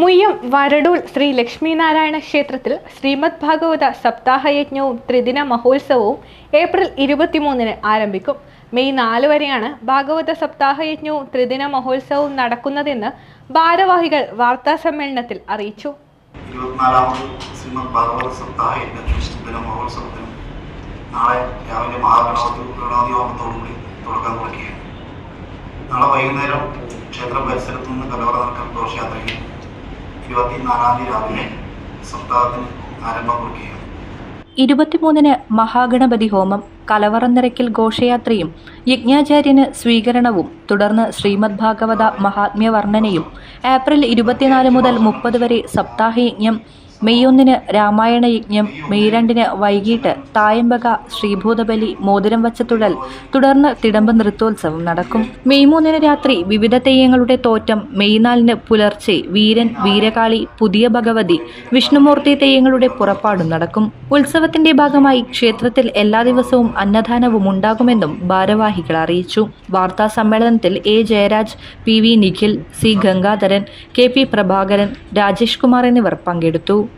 മുയ്യം വരടൂൽ ശ്രീ ലക്ഷ്മീനാരായണ ക്ഷേത്രത്തിൽ ശ്രീമദ് ഭാഗവത സപ്താഹയജ്ഞവും ത്രിദിന മഹോത്സവവും ഏപ്രിൽ ഇരുപത്തിമൂന്നിന് ആരംഭിക്കും. മെയ് നാല് വരെയാണ് ഭാഗവത സപ്താഹയജ്ഞവും ത്രിദിന മഹോത്സവവും നടക്കുന്നതെന്ന് ഭാരവാഹികൾ വാർത്താ സമ്മേളനത്തിൽ അറിയിച്ചു. നാളെ രാവിലെ വൈകുന്നേരം ക്ഷേത്ര പരിസരത്തു നിന്ന് കലവറ നടക്കാൻ ഘോഷയാത്രയും ഇരുപത്തിനാലാം തീയതി രാവിലെ സപ്താഹത്തിന് ആരംഭം കുറിക്കുകയാണ്. ഇരുപത്തിമൂന്നിന് മഹാഗണപതി ഹോമം കലവറനിരക്കിൽ ഘോഷയാത്രയും യജ്ഞാചാര്യന് സ്വീകരണവും തുടർന്ന് ശ്രീമദ് ഭാഗവത മഹാത്മ്യ വർണനയും ഏപ്രിൽ ഇരുപത്തിനാല് മുതൽ മുപ്പത് വരെ സപ്താഹയജ്ഞം മെയ് ഒന്നിന് രാമായണ യജ്ഞം മെയ് രണ്ടിന് വൈകിട്ട് തായമ്പക ശ്രീഭൂതബലി മോതിരം വച്ചത്തുഴൽ തുടർന്ന് തിടമ്പ നൃത്തോത്സവം നടക്കും. മെയ് മൂന്നിന് രാത്രി വിവിധ തെയ്യങ്ങളുടെ തോറ്റം മെയ് നാലിന് പുലർച്ചെ വീരൻ വീരകാളി പുതിയ ഭഗവതി വിഷ്ണുമൂർത്തി തെയ്യങ്ങളുടെ പുറപ്പാടും നടക്കും. ഉത്സവത്തിന്റെ ഭാഗമായി ക്ഷേത്രത്തിൽ എല്ലാ ദിവസവും അന്നദാനവും ഉണ്ടാകുമെന്നും ഭാരവാഹികൾ അറിയിച്ചു. വാർത്താ സമ്മേളനത്തിൽ A Jayaraj P V Nikhil C Gangadharan K P Prabhakaran Rajesh Kumar എന്നിവർ പങ്കെടുത്തു.